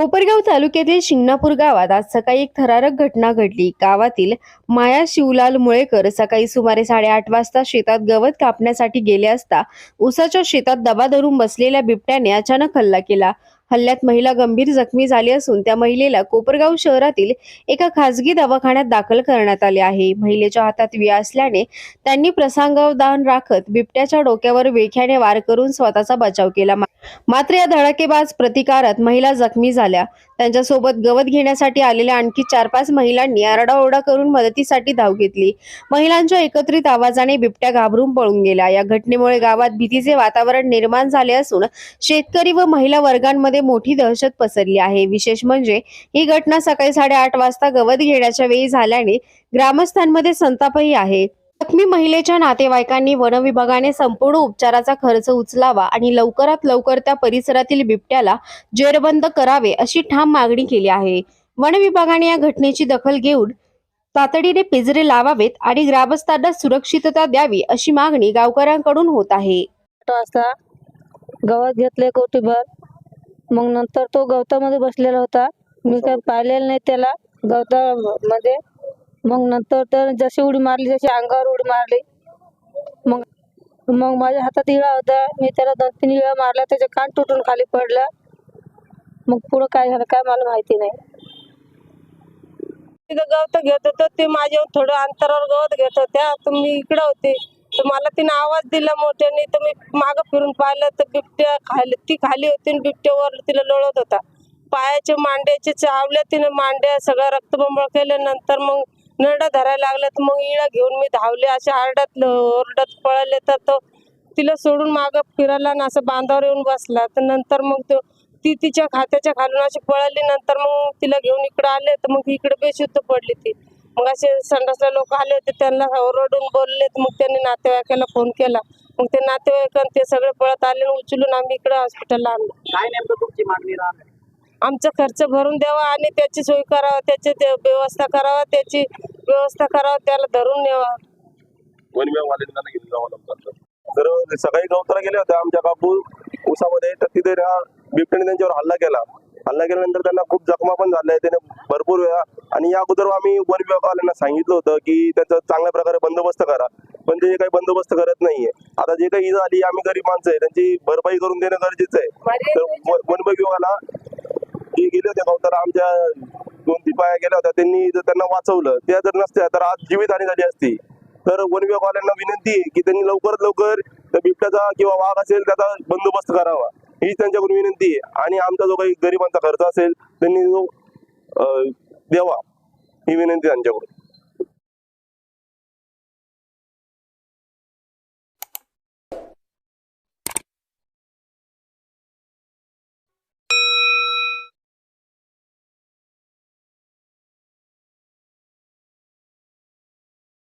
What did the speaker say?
कोपरगाव तालुक्यातील शिंगणापूर गावात आज सकाळी एक थरारक घटना घडली. गावातील माया शिवलाल मुळेकर सकाळी सुमारे साडेआठ वाजता शेतात गवत कापण्यासाठी गेले असता उसाच्या शेतात दबा धरून बसलेल्या बिबट्याने अचानक हल्ला केला. हल्ल्यात महिला गंभीर जखमी झाली असून त्या महिलेला कोपरगाव शहरातील एका खासगी दवाखान्यात दाखल करण्यात आले आहे. महिलेच्या हातात विया असल्याने त्यांनी प्रसंगावधान राखत बिबट्याच्या डोक्यावर वेख्याने वार करून स्वतःचा बचाव केला. मात्र या धडाकेबाज प्रतिकारात महिला जखमी झाल्या. त्यांच्यासोबत गवत घेण्यासाठी आलेल्या आणखी चार पाच महिलांनी आरडाओरडा करून मदतीसाठी धाव घेतली. महिलांच्या एकत्रित आवाजाने बिबट्या घाबरून पळून गेला या घटनेमुळे गावात भीतीचे वातावरण निर्माण झाले असून शेतकरी व महिला वर्गांमध्ये मोठी दहशत पसरली आहे. विशेष म्हणजे ही घटना सकाळी साडेआठ वाजता गवत घेण्याच्या वेळी झाल्याने ग्रामस्थांमध्ये संतापही आहे. जखमी महिलेच्या नातेवाईकांनी वन विभागाने संपूर्ण उपचाराचा खर्च उचलावा आणि लवकरात लवकर त्या परिसरातील बिबट्याला जेरबंद करावे अशी ठाम मागणी केली आहे. वन विभागाने या घटनेची दखल घेऊन तातडीने पिंजरे लावावेत आणि ग्रामस्थांना सुरक्षितता द्यावी अशी मागणी गावकऱ्यांकडून होत आहे. गवत घेतले कौटुंबर मग नंतर तो गवतामध्ये बसलेला होता. मी काही पाहिलेलं नाही त्याला. गवतामध्ये. मग नंतर तर जशी उडी मारली जशी अंगावर उडी मारली. मग मग माझ्या हातात इळा होता. मी त्याला दोन तीन इळा मारला. त्याचे कान तुटून खाली पडला. मग पुढं काय झालं काय मला माहिती नाही. तिथं गवत घेत होतं. ते माझ्या थोडं अंतरावर गवत घेत होत्या. मी इकडं होते. तर मला तिने आवाज दिला मोठ्याने तर मी मागं फिरून पाहिलं तर बिबट्या खाली ती खाली होती बिबट्यावर तिला लोळत होता. पायाचे मांड्याचे चावल्या तिने मांड्या सगळं रक्तबंबळ केल्यानंतर मग नरडा धरायला लागला तर मग इळा घेऊन मी धावले. अशा आरडत ओरडत पळाले तर तो तिला सोडून मागं फिरायला आणि असं बांधावर येऊन बसला. तर नंतर मग तो ती तिच्या खात्याच्या खालून अशी पळाली. नंतर मग तिला घेऊन इकडे आले तर मग इकडे बेशुद्ध पडली ती. मग असे संडासला लोक आले होते त्यांना ओरडून बोलले तर मग त्यांनी नातेवाईकाला फोन केला. मग ते नातेवाईक ते सगळे पळत आले उचलून आम्ही इकडे हॉस्पिटलला आणलं. काय नेमकं तुमची मागणी राहणार? आमचा खर्च भरून द्यावा आणि त्याची सोय करावा त्याची व्यवस्था करावा त्याची व्यवस्था करावा त्याला धरून न्यावा. सकाळी गवताला गेले होते आमच्या काकू. उसामध्ये तर तिथे बिबट्याने त्यांच्यावर हल्ला केला. हल्ला केल्यानंतर त्यांना खूप जखमा पण झाल्या. त्याने भरपूर वेळा आणि या अगोदर आम्ही वन विभागवाल्यांना सांगितलं होतं की त्याचा चांगल्या प्रकारे बंदोबस्त करा. पण ते काही बंदोबस्त करत नाहीये. आता जे काही इजा आली आम्ही गरीब माणसं आहे. त्यांची भरपाई करून देणं गरजेचं आहे. तर व- वन विभागाला जे गेले होते गवताला आमच्या दोन तीन पाया गेल्या होत्या. त्यांनी जर त्यांना वाचवलं त्या जर नसत्या तर आज जीवितहानी झाली असती. तर वन विभागवाल्यांना विनंती आहे की त्यांनी लवकरात लवकर त्या बिबट्याचा किंवा वाघ असेल त्याचा बंदोबस्त करावा. हीच त्यांच्याकडून विनंती आहे. आणि आमचा जो काही गरिबांचा खर्च असेल त्यांनी जो द्यावा. ही विनंती त्यांच्याकडून.